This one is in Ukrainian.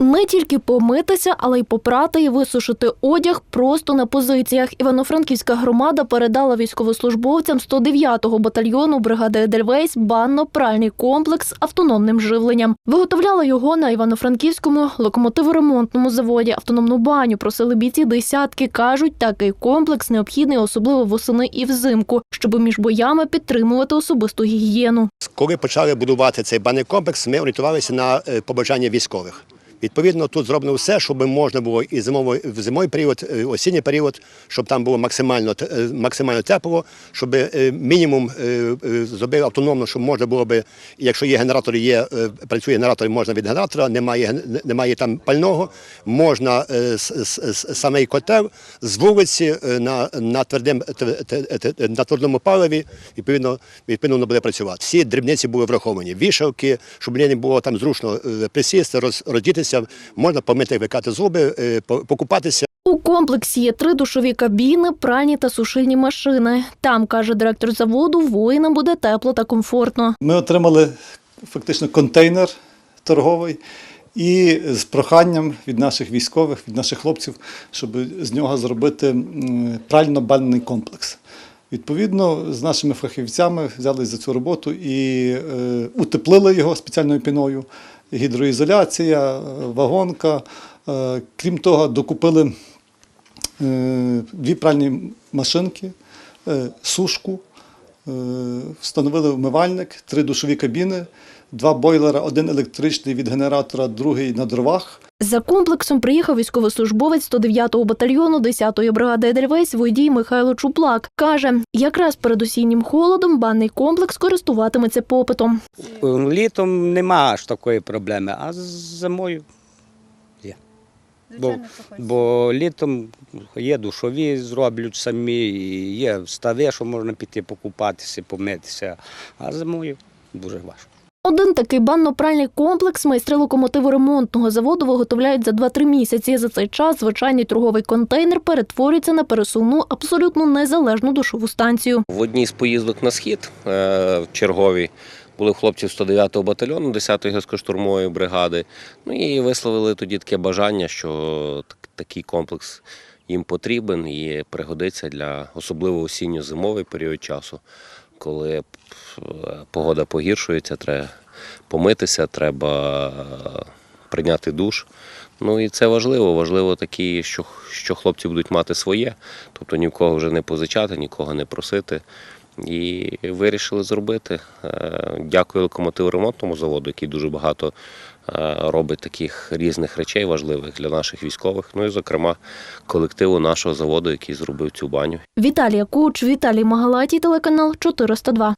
Не тільки помитися, але й попрати і висушити одяг просто на позиціях. Івано-Франківська громада передала військовослужбовцям 109-го батальйону бригади Едельвейс банно-пральний комплекс автономним живленням. Виготовляла його на Івано-Франківському локомотиворемонтному заводі. Автономну баню просили бійці десятки. кажуть, такий комплекс необхідний особливо восени і взимку, щоб між боями підтримувати особисту гігієну. Коли почали будувати цей банний комплекс, ми орієнтувалися на е, побажання військових. Відповідно, тут зроблено все, щоб можна було і в зимовий період, е, осінній період, щоб там було максимально, е, максимально тепло, щоб е, мінімум зробили автономно, щоб можна було би, якщо є генератор, є, працює генератор, можна від генератора, немає, немає там пального, можна самий котел з вулиці на, на, твердим, на твердому паливі, відповідно, відповідно буде працювати. Всі дрібниці були враховані. Вішалки, щоб не було там зручно присісти, роз, роздітися, можна помити, викати зуби, е, покупатися. У комплексі є три душові кабіни, пральні та сушильні машини. Там, каже директор заводу, воїнам буде тепло та комфортно. Ми отримали фактично контейнер торговий і з проханням від наших військових, від наших хлопців, щоб з нього зробити м, прально-бальний комплекс. Відповідно, з нашими фахівцями взялись за цю роботу і е, утеплили його спеціальною піною. Гідроізоляція, е, вагонка. Е, крім того, докупили е, дві пральні машинки, е, сушку, встановили вмивальник, три душові кабіни, два бойлера, один електричний від генератора, другий на дровах. За комплексом приїхав військовослужбовець 109-го батальйону 10-ї бригади Едельвейс водій Михайло Чуплак. Каже, якраз перед осіннім холодом банний комплекс користуватиметься попитом. Літом нема аж такої проблеми, а зимою. Бо, бо літом є душові, зроблять самі, і є стави, що можна піти покупатися, помитися, а зимою дуже важко. Один такий банно-пральний комплекс майстри локомотиворемонтного заводу виготовляють за 2-3 місяці. За цей час звичайний торговий контейнер перетворюється на пересувну абсолютно незалежну душову станцію. В одній з поїздок на схід е, в черговій були хлопці 109-го батальйону 10-ї гірсько-штурмової бригади. Ну і висловили тоді таке бажання, що такий комплекс їм потрібен і пригодиться для особливо осінньо-зимовий період часу, коли е, погода погіршується, треба помитися, треба е, прийняти душ. Ну і це важливо. Важливо такі, що, що хлопці будуть мати своє, тобто ні в кого вже не позичати, нікого не просити. І вирішили зробити. Е, Дякую локомотиву ремонтному заводу, який дуже багато е, робить таких різних речей важливих для наших військових. Ну і, зокрема, колективу нашого заводу, який зробив цю баню. Віталія Куч, Віталій Магалаті, телеканал 402.